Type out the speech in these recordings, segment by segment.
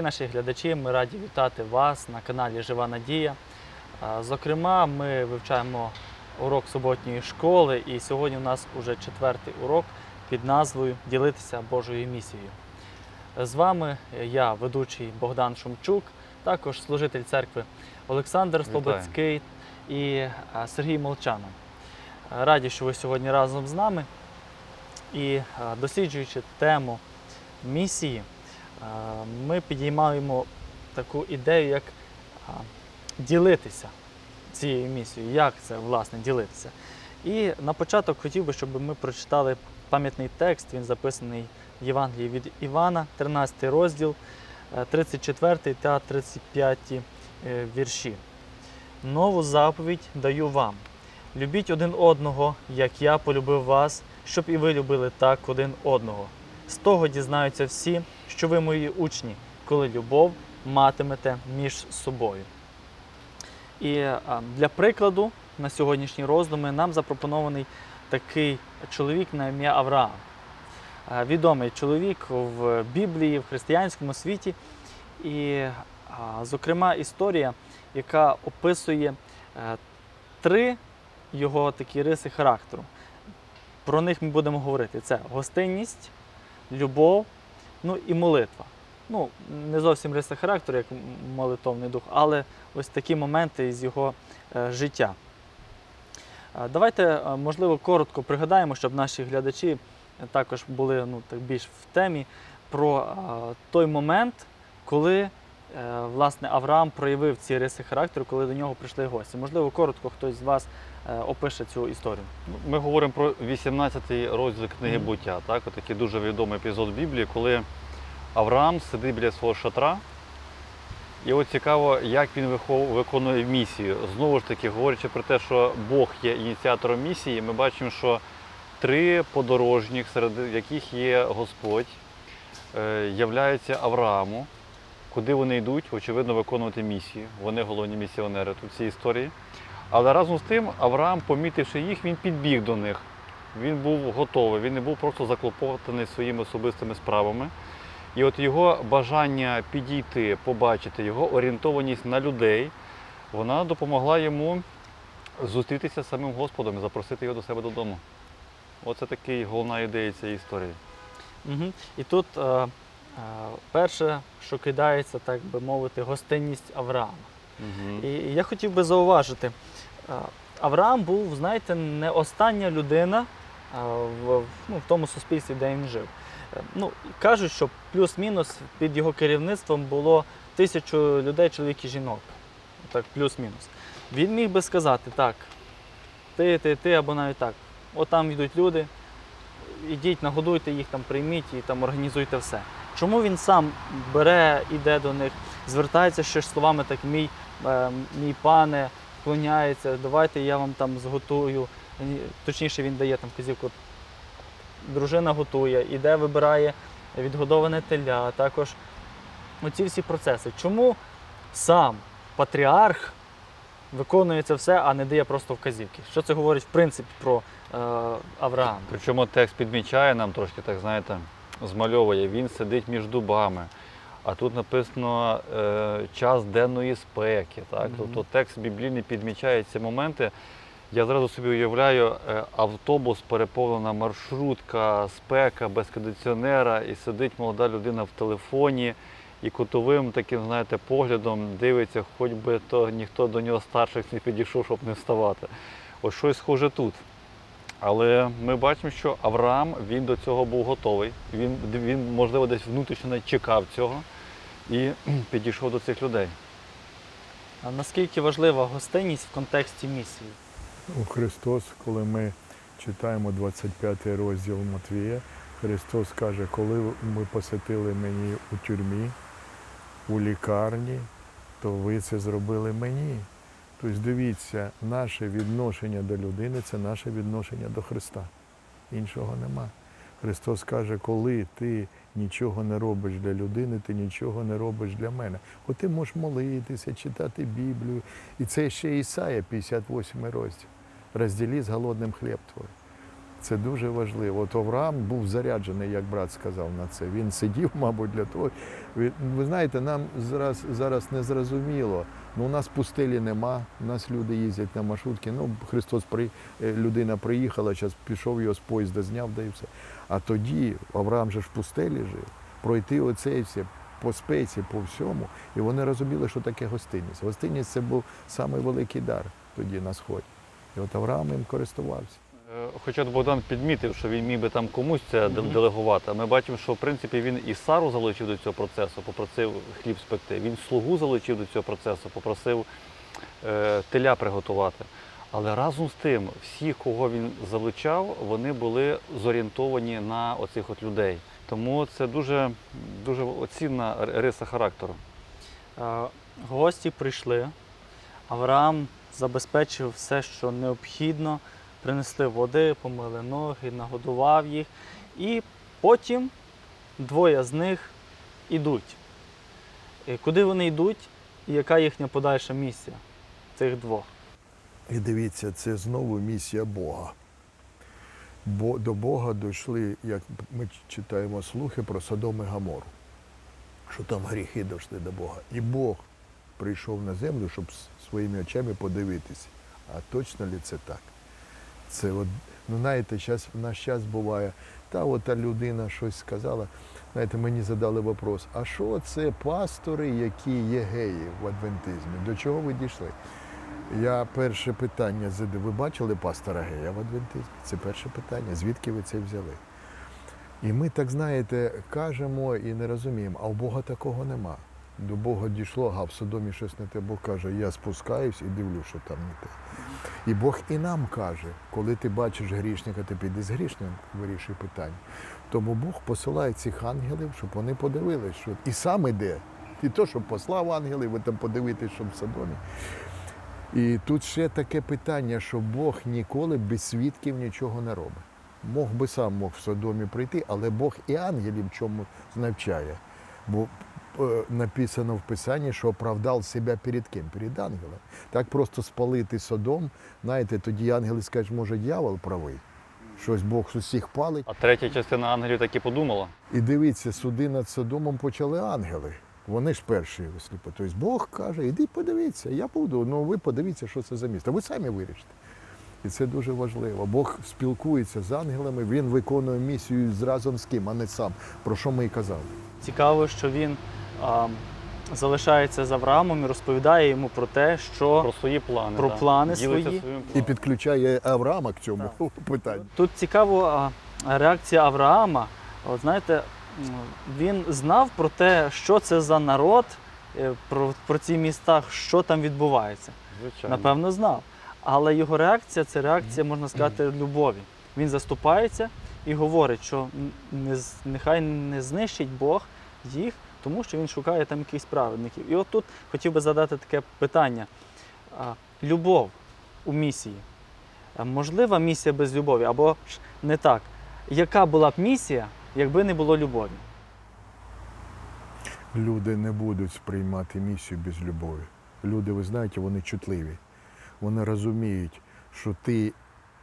Дорогі наші глядачі, ми раді вітати вас на каналі Жива Надія. Зокрема, ми вивчаємо урок суботньої школи, і сьогодні у нас уже четвертий урок під назвою Ділитися Божою місією. З вами я, ведучий Богдан Шумчук, також служитель церкви Олександр. Слободський і Сергій Молчанов. Раді, що ви сьогодні разом з нами. І досліджуючи тему місії, ми підіймаємо таку ідею, як ділитися цією місією. Як це власне ділитися? І на початок хотів би, щоб ми прочитали пам'ятний текст. Він записаний в Євангелії від Івана, 13 розділ, е, 34 та 35 е, вірші. Нову заповідь даю вам. Любіть один одного, як я полюбив вас, щоб і ви любили так один одного. З того дізнаються всі, що ви мої учні, коли любов матимете між собою. І для прикладу на сьогоднішні роздуми нам запропонований такий чоловік на ім'я Авраам. Е, Відомий чоловік в Біблії, в християнському світі. І, зокрема, історія, яка описує е, три його такі риси характеру. Про них ми будемо говорити: це гостинність, любов, ну і молитва. Ну, не зовсім риса характеру, як молитовний дух, але ось такі моменти із його е, життя. Е, Давайте, е, можливо, коротко пригадаємо, щоб наші глядачі також були ну, так більш в темі про той момент, коли власне Авраам проявив ці риси характеру, коли до нього прийшли гості. Можливо, коротко хтось з вас е, опише цю історію. Ми говоримо про 18-й розділ книги Мгм. буття. Так? Такий дуже відомий епізод Біблії, коли Авраам сидить біля свого шатра. І от цікаво, як він виконує місію. Знову ж таки, говорячи про те, що Бог є ініціатором місії, ми бачимо, що три подорожніх, серед яких є Господь, е, являються Аврааму. Куди вони йдуть, очевидно, виконувати місію. Вони головні місіонери тут цій історії. Але разом з тим, Авраам, помітивши їх, він підбіг до них. Він був готовий, він не був просто заклопотаний своїми особистими справами. І от його бажання підійти, побачити, його орієнтованість на людей, вона допомогла йому зустрітися з самим Господом і запросити його до себе додому. Оце такий головна ідея цієї історії. Угу. І тут е, перше, що кидається, так би мовити, гостинність Авраама. Угу. І я хотів би зауважити, Авраам був, знаєте, не остання людина в, ну, в тому суспільстві, де він жив. Е, Ну, кажуть, що плюс-мінус під його керівництвом було тисячу людей, чоловік і жінок. Так, плюс-мінус. Він міг би сказати, так, ти, ти, ти, або навіть так. От там йдуть люди, ідіть, нагодуйте їх, там, прийміть і там організуйте все. Чому він сам бере, іде до них, звертається ще словами, так мій, е, мій пане, вклоняється, давайте я вам там зготую. Точніше, він дає там вказівку. Дружина готує, іде, вибирає відгодоване теля, також оці всі процеси. Чому сам патріарх виконує це все, а не дає просто вказівки? Що це говорить в принципі про е, Авраама? Причому текст підмічає нам трошки, так знаєте, змальовує, він сидить між дубами. А тут написано е, час денної спеки. Так? Мгм. Тобто текст біблійний підмічає ці моменти. Я зразу собі уявляю е, автобус, переповнена маршрутка, спека без кондиціонера, і сидить молода людина в телефоні і кутовим таким, знаєте, поглядом дивиться, хоч би то ніхто до нього старших не підійшов, щоб не вставати. Ось щось схоже тут. Але ми бачимо, що Авраам він до цього був готовий. Він, він можливо, десь внутрішньо чекав цього і підійшов до цих людей. А наскільки важлива гостинність в контексті місії? У Христос, коли ми читаємо 25 розділ Матвія, Христос каже, коли ви посетили мені у тюрмі, у лікарні, то ви це зробили мені. Тобто дивіться, наше відношення до людини це наше відношення до Христа. Іншого нема. Христос каже, коли ти нічого не робиш для людини, ти нічого не робиш для мене. От ти можеш молитися, читати Біблію. І це ще Ісая, 58 розділ. Розділі з голодним хліб твій. Це дуже важливо. От Авраам був заряджений, як брат сказав на це. Він сидів, мабуть, для того. Ви, знаєте, нам зараз, зараз не зрозуміло. Ну, у нас пустелі нема, у нас люди їздять на маршрутки. Ну, Христос при, е, людина приїхала, зараз пішов його з поїзда, зняв, да і все. А тоді Авраам же ж в пустелі жив, пройти оце все по спеці, по всьому. І вони розуміли, що таке гостинність. Гостинність це був самий великий дар тоді на сході. І от Авраам їм користувався. Е, Хоча Богдан підмітив, що він міг би там комусь це делегувати. Ми бачимо, що в принципі він і Сару залучив до цього процесу, попросив хліб спекти. Він слугу залучив до цього процесу, попросив е, теля приготувати. Але разом з тим, всіх, кого він залучав, вони були зорієнтовані на оцих от людей. Тому це дуже, дуже оцінна риса характеру. Е, Гості прийшли. Авраам забезпечив все, що необхідно. Принесли води, помили ноги, нагодував їх. І потім двоє з них ідуть. Куди вони йдуть і яка їхня подальша місія цих двох? І дивіться, це знову місія Бога. Бо до Бога дійшли, як ми читаємо слухи про Содом і Гамору, що там гріхи дійшли до Бога. І Бог прийшов на землю, щоб своїми очами подивитися. А точно ли це так? Це от, ну знаєте, в наш час буває, та от та людина щось сказала. Знаєте, мені задали вопрос, а що це пастори, які є геї в адвентизмі? До чого ви дійшли? Я перше питання задав. Ви бачили пастора гея в адвентизмі? Це перше питання. Звідки ви це взяли? І ми, так знаєте, кажемо і не розуміємо, а у Бога такого нема. До Бога дійшло, а в Содомі щось не те. Бог каже, я спускаюсь і дивлюсь, що там не те. І Бог і нам каже, коли ти бачиш грішника, ти піди з грішним, вирішуй питання. Тому Бог посилає цих ангелів, щоб вони подивились, що і сам іде. І то, що послав ангелів, ви там подивитесь, що в Содомі. І тут ще таке питання, що Бог ніколи без свідків нічого не робить. Мог би сам мог в Содомі прийти, але Бог і ангелів чому навчає. Бо написано в Писанні, що оправдав себе перед ким? Перед ангелом. Так просто спалити Содом, знаєте, тоді ангели скажуть, може, дьявол правий. Щось Бог з усіх палить. А третя частина ангелів так і подумала. І дивіться, суди над Содомом почали ангели. Вони ж перші висліпи. Тобто Бог каже, іди подивіться, я буду. Ну ви подивіться, що це за місто. Ви самі вирішите. І це дуже важливо. Бог спілкується з ангелами, він виконує місію разом з ким, а не сам. Про що ми і казали. Цікаво, що він залишається з Авраамом і розповідає йому про те, що Про свої плани. Про да. плани Ділиться свої. І підключає Авраама к цьому питанню. Тут цікаво а, реакція Авраама. От знаєте, він знав про те, що це за народ, е, про, про ці міста, що там відбувається. Звичайно. Напевно, знав. Але його реакція це реакція, можна сказати, любові. Він заступається і говорить, що нехай не знищить Бог їх, тому що він шукає там якихось праведників. І от тут хотів би задати таке питання: любов у місії. Можлива місія без любові, або ж не так. Яка була б місія, якби не було любові? Люди не будуть сприймати місію без любові. Люди, ви знаєте, вони чутливі. Вони розуміють, що ти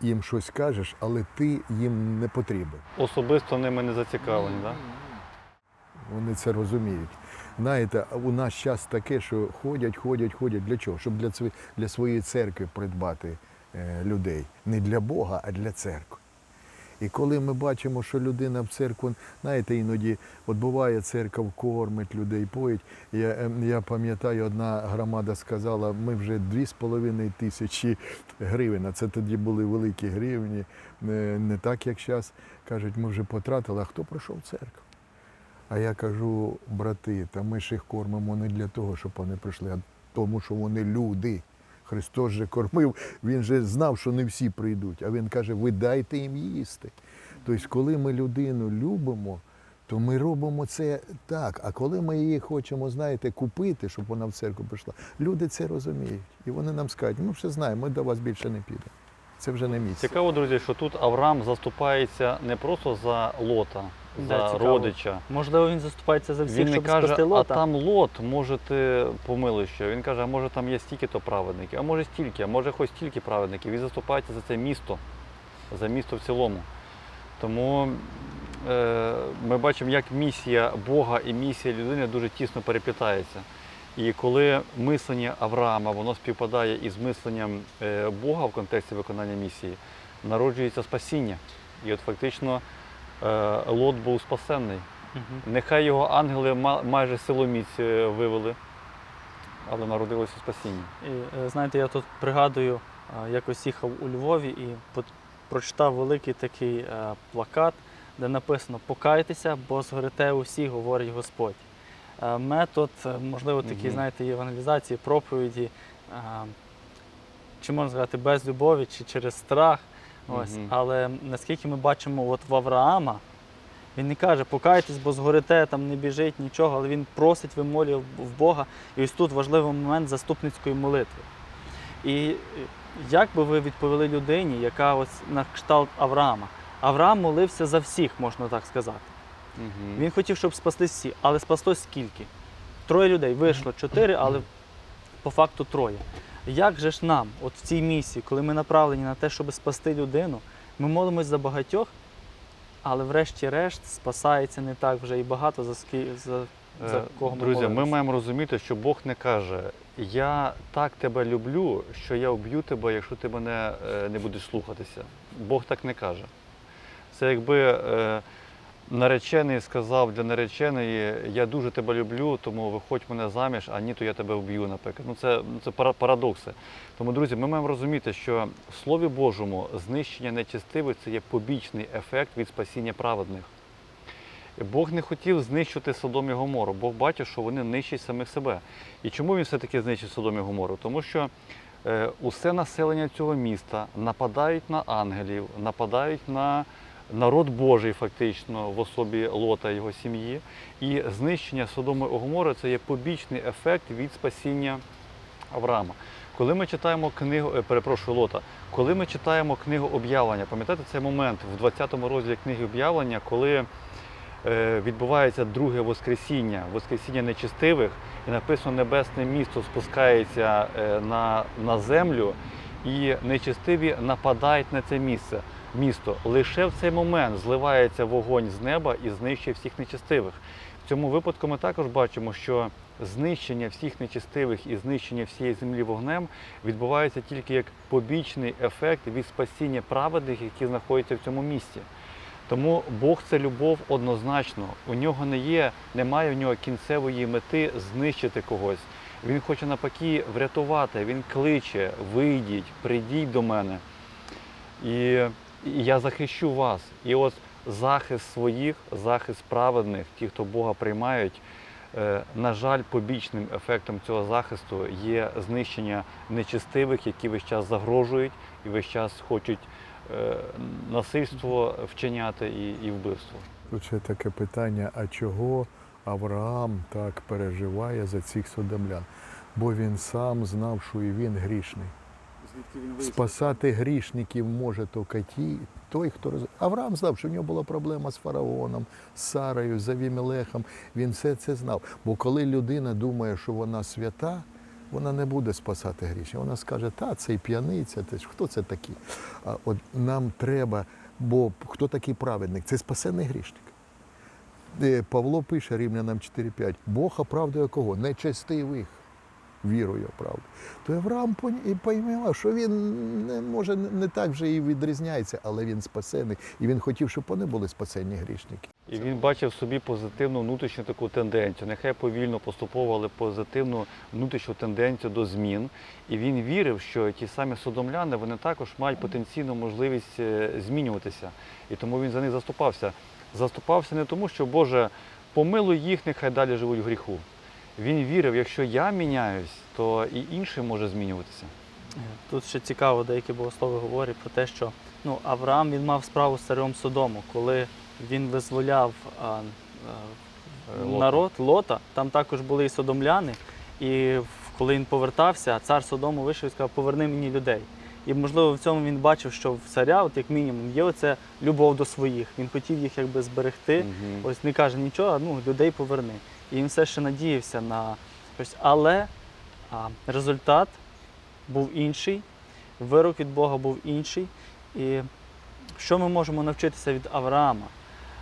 їм щось кажеш, але ти їм не потрібен. Особисто ними не зацікавлені, так? Вони це розуміють. Знаєте, у нас час таке, що ходять, ходять, ходять. Для чого? Щоб для, сви- для своєї церкви придбати е, людей. Не для Бога, а для церкви. І коли ми бачимо, що людина в церкву, знаєте, іноді от буває церква кормить людей, поїть. Я, ем, я пам'ятаю, одна громада сказала, ми вже 2,5 тисячі гривень, а це тоді були великі гривні, не, не так, як зараз. Кажуть, ми вже потратили, а хто прийшов в церкву? А я кажу, брати, та ми ж їх кормимо не для того, щоб вони прийшли, а тому, що вони люди. Христос же кормив, він же знав, що не всі прийдуть. А він каже, ви дайте їм їсти. Тобто, коли ми людину любимо, то ми робимо це так. А коли ми її хочемо, знаєте, купити, щоб вона в церкву прийшла, люди це розуміють. І вони нам скажуть, ми все знаємо, ми до вас більше не підемо. Це вже не місце. Цікаво, друзі, що тут Авраам заступається не просто за лота, за цікаво. родича. Можливо, він заступається за всіх, Він не щоб каже, спасти а там лот, може ти помилуй що. Він каже, а може там є стільки-то праведників, а може стільки, а може хоч стільки праведників. Він заступається за це місто. за місто в цілому. Тому е, ми бачимо, як місія Бога і місія людини дуже тісно переплітається. І коли мислення Авраама воно співпадає із мисленням е, Бога в контексті виконання місії, народжується спасіння. І от фактично Лот був спасенний. Мгм. Нехай його ангели ма- майже силоміць е, вивели, але народилося спасіння. І е, знаєте, я тут пригадую, е, якось їхав у Львові і прочитав великий такий е, плакат, де написано Покайтеся, бо згорите усі, говорить Господь. Е, Метод, е, можливо, такий, Мгм. знаєте, євангелізації, проповіді, е, чи можна сказати, без любові, чи через страх. Ось. Але наскільки ми бачимо от в Авраама, він не каже, покайтесь, бо згорите, там не біжить нічого, але він просить, вимолює в Бога. І ось тут важливий момент заступницької молитви. І е, як би ви відповіли людині, яка ось на кшталт Авраама? Авраам молився за всіх, можна так сказати. Мгм. Він хотів, щоб спаслись всі, але спаслось скільки? Троє людей. Вийшло чотири, але по факту троє. Як же ж нам, от в цій місії, коли ми направлені на те, щоб спасти людину, ми молимось за багатьох, але врешті-решт спасається не так вже і багато за, ски... за, за Е, кого ми Друзі, ми маємо розуміти, що Бог не каже: Я так тебе люблю, що я вб'ю тебе, якщо ти мене е, не будеш слухатися. Бог так не каже. Це якби е, наречений сказав для нареченої, я дуже тебе люблю, тому виходь мене заміж, а ні, то я тебе вб'ю, наприклад. Ну це, це парадокси. Тому, друзі, ми маємо розуміти, що в Слові Божому знищення нечестивих це є побічний ефект від спасіння праведних. Бог не хотів знищити Содом і Гомору. Бог бачив, що вони нищать самих себе. І чому він все-таки знищить Содом і Гомору? Тому що е, усе населення цього міста нападають на ангелів, нападають на народ Божий, фактично, в особі Лота його сім'ї. І знищення Содому і Гомори це є побічний ефект від спасіння Авраама. Коли ми читаємо книгу, е, перепрошую Лота, коли ми читаємо книгу об'явлення, пам'ятаєте цей момент в 20 розділі книги об'явлення, коли е, відбувається друге Воскресіння, Воскресіння нечистивих, і написано небесне місто спускається е, на, на землю, і нечистиві нападають на це місце. Місто лише в цей момент зливається вогонь з неба і знищує всіх нечистивих. В цьому випадку ми також бачимо, що знищення всіх нечистивих і знищення всієї землі вогнем відбувається тільки як побічний ефект від спасіння праведних, які знаходяться в цьому місті. Тому Бог це любов однозначно. У нього не є, немає в нього кінцевої мети знищити когось. Він хоче навпаки врятувати. Він кличе, вийдіть, прийдіть до мене. І, я захищу вас. І от захист своїх, захист праведних, ті, хто Бога приймають. е, На жаль, побічним ефектом цього захисту є знищення нечистивих, які весь час загрожують і весь час хочуть е, насильство вчиняти і, і вбивство. Ще таке питання: а чого Авраам так переживає за цих содомлян? Бо він сам знав, що і він грішний. Спасати грішників може тільки ті, той, хто роз... Авраам знав, що в нього була проблема з фараоном, з Сарою, з Авімелехом. Він все це знав. Бо коли людина думає, що вона свята, вона не буде спасати грішників. Вона скаже, та цей п'яниця, ж хто це такий? А от нам треба, бо хто такий праведник? Це спасений грішник. Е, Павло пише Римлянам 4.5. Бог оправдує кого? Нечестивих вірою оправдує. То Авраам і поймав, що він не може не так вже і відрізняється, але він спасений. І він хотів, щоб вони були спасені грішники. І він бачив собі позитивну внутрішню таку тенденцію. Нехай повільно поступово, але позитивну внутрішню тенденцію до змін. І він вірив, що ті самі содомляни вони також мають потенційну можливість е, змінюватися. І тому він за них заступався. Заступався не тому, що Боже, помилуй їх, нехай далі живуть в гріху. Він вірив, якщо я міняюсь, то і інший може змінюватися. Тут ще цікаво, деякі богослови говорять про те, що ну, Авраам він мав справу з царем Содому, коли він визволяв а, а, Е, Лота. народ Лота, там також були і содомляни. І коли він повертався, цар Содому вийшов і сказав, поверни мені людей. І можливо в цьому він бачив, що в царя, от як мінімум, є оце любов до своїх. Він хотів їх якби зберегти. Мгм. Ось не каже нічого, а, ну людей поверни. І він все ще надіявся на щось. Але а, результат був інший, вирок від Бога був інший. І Що ми можемо навчитися від Авраама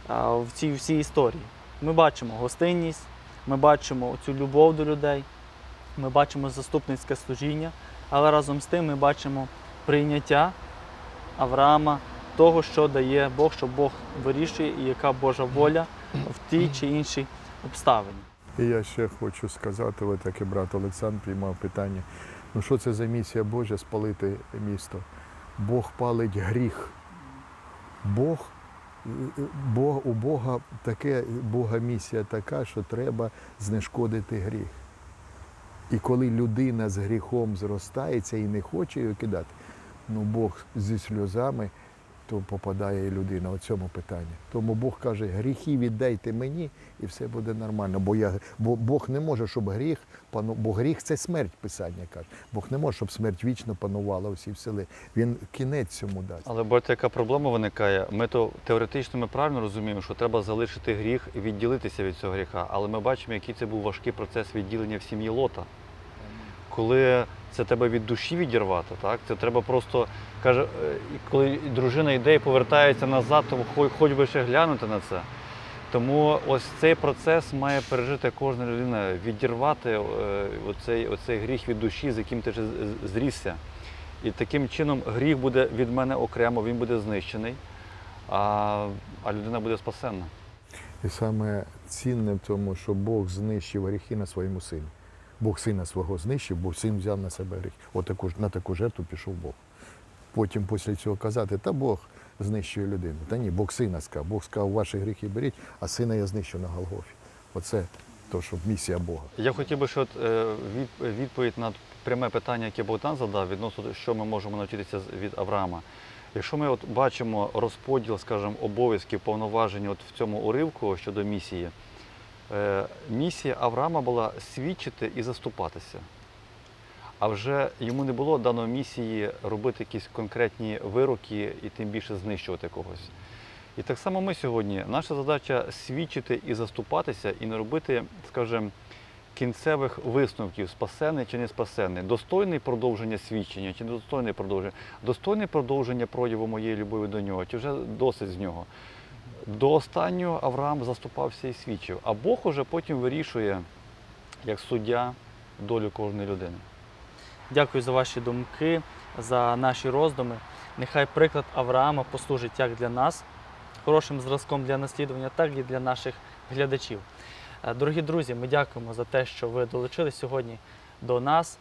а, в цій всій історії? Ми бачимо гостинність, ми бачимо цю любов до людей, ми бачимо заступницьке служіння, але разом з тим ми бачимо прийняття Авраама, того, що дає Бог, що Бог вирішує і яка Божа воля в тій чи іншій обставині. І я ще хочу сказати, ви таки брат Олександр приймав питання. Ну що це за місія Божа спалити місто? Бог палить гріх. Бог, Бог у Бога таке, Бога місія така, що треба знешкодити гріх. І коли людина з гріхом зростається і не хоче його кидати, ну Бог зі сльозами, то попадає людина у цьому питанні. Тому Бог каже, гріхи віддайте мені, і все буде нормально. Бо я бо Бог не може, щоб гріх бо гріх це смерть, писання каже. Бог не може, щоб смерть вічно панувала усі вселі. Він кінець цьому дасть. Але бачите, яка проблема виникає? Ми то теоретично ми правильно розуміємо, що треба залишити гріх і відділитися від цього гріха. Але ми бачимо, який це був важкий процес відділення в сім'ї Лота. Коли це треба від душі відірвати, так? Це треба просто, каже, е, коли дружина йде і повертається назад, то хоч, хоч би ще глянути на це. Тому ось цей процес має пережити кожна людина, відірвати е, оцей, оцей гріх від душі, з яким ти зрісся. І таким чином гріх буде від мене окремо, він буде знищений, а, а людина буде спасенна. І саме цінне в тому, що Бог знищив гріхи на своєму сині. Бог сина свого знищив, бо син взяв на себе гріх. От ж- на таку жертву пішов Бог. Потім після цього казати, та Бог знищує людину. Та ні, Бог сина сказав. Бог сказав, ваші гріхи беріть, а сина я знищу на Голгофі. Оце то, що місія Бога. Я хотів би, щоб е, від- відповідь на пряме питання, яке Богдан задав, відносно що ми можемо навчитися від Авраама. Якщо ми от бачимо розподіл, скажімо, обов'язків, повноважень от в цьому уривку щодо місії, місія Авраама була свідчити і заступатися. А вже йому не було дано місії робити якісь конкретні вироки і тим більше знищувати когось. І так само ми сьогодні. Наша задача свідчити і заступатися, і не робити, скажімо, кінцевих висновків, спасений чи не спасений, достойний продовження свідчення чи недостойний продовження, достойний продовження прояву моєї любові до нього, чи вже досить з нього. До останнього Авраам заступався і свідчив, а Бог уже потім вирішує, як суддя, долю кожної людини. Дякую за ваші думки, за наші роздуми. Нехай приклад Авраама послужить як для нас, хорошим зразком для наслідування, так і для наших глядачів. Е, Дорогі друзі, ми дякуємо за те, що ви долучились сьогодні до нас,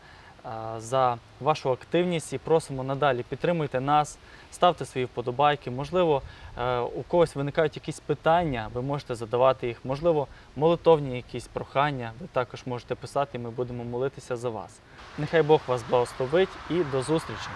за вашу активність і просимо надалі підтримуйте нас, ставте свої вподобайки. Можливо, е, у когось виникають якісь питання, ви можете задавати їх. Можливо, молитовні якісь прохання. Ви також можете писати, і ми будемо молитися за вас. Нехай Бог вас благословить і до зустрічі!